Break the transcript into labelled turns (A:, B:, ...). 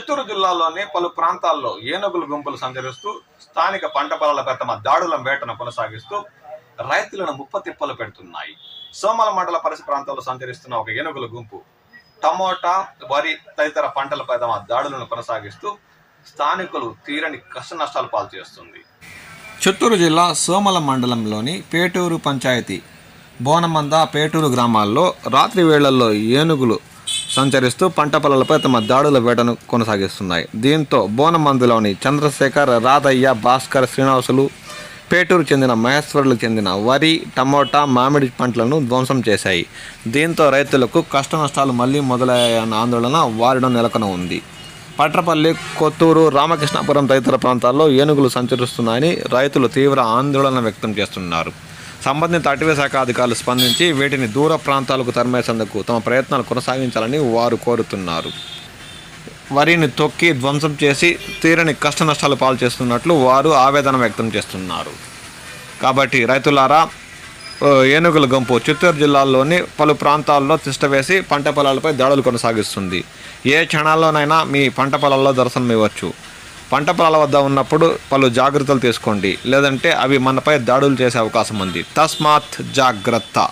A: చిత్తూరు జిల్లాలోని పలు ప్రాంతాల్లో ఏనుగుల గుంపులు సంచరిస్తూ స్థానిక పంట పొలాలపై తమ దాడుల వేటను కొనసాగిస్తూ రైతులను ముప్పతిప్పలు పెడుతున్నాయి. సోమల మండల పరిసర ప్రాంతాల్లో సంచరిస్తున్న ఒక ఏనుగుల గుంపు టమోటా వరి తదితర పంటలపై తమ దాడులను కొనసాగిస్తూ స్థానికులు తీరని కష్ట నష్టాలు పాలు చేస్తుంది. చిత్తూరు జిల్లా సోమల మండలంలోని పేటూరు పంచాయతీ బోనమంద పేటూరు గ్రామాల్లో రాత్రి వేళల్లో ఏనుగులు సంచరిస్తూ పంట పొలాలపై తమ దాడుల వేటను కొనసాగిస్తున్నాయి. దీంతో బోనమందులోని చంద్రశేఖర్ రాధయ్య భాస్కర్ శ్రీనివాసులు పేటూరు చెందిన మహేశ్వరులకు చెందిన వరి టమోటా మామిడి పంటలను ధ్వంసం చేశాయి. దీంతో రైతులకు కష్ట నష్టాలు మళ్ళీ మొదలయ్యాయన్న ఆందోళన వారిలో నెలకొన ఉంది. పట్రపల్లి కొత్తూరు రామకృష్ణాపురం తదితర ప్రాంతాల్లో ఏనుగులు సంచరిస్తున్నాయని రైతులు తీవ్ర ఆందోళన వ్యక్తం చేస్తున్నారు. సంబంధిత అటవీ శాఖ అధికారులు స్పందించి వీటిని దూర ప్రాంతాలకు తరిమేసేందుకు తమ ప్రయత్నాలు కొనసాగించాలని వారు కోరుతున్నారు. వరిని తొక్కి ధ్వంసం చేసి తీరని కష్ట నష్టాలు పాలు చేస్తున్నట్లు వారు ఆవేదన వ్యక్తం చేస్తున్నారు. కాబట్టి రైతులారా ఏనుగుల గుంపు చిత్తూరు జిల్లాలోని పలు ప్రాంతాల్లో తిష్టవేసి పంట పొలాలపై దాడులు కొనసాగిస్తుంది. ఏ క్షణాల్లోనైనా మీ పంట పొలాల్లో దర్శనం ఇవ్వచ్చు పంట పొలాల వద్ద ఉన్నప్పుడు పలు జాగ్రత్తలు తీసుకోండి. లేదంటే అవి మనపై దాడులు చేసే అవకాశం ఉంది. తస్మాత్ జాగ్రత్త.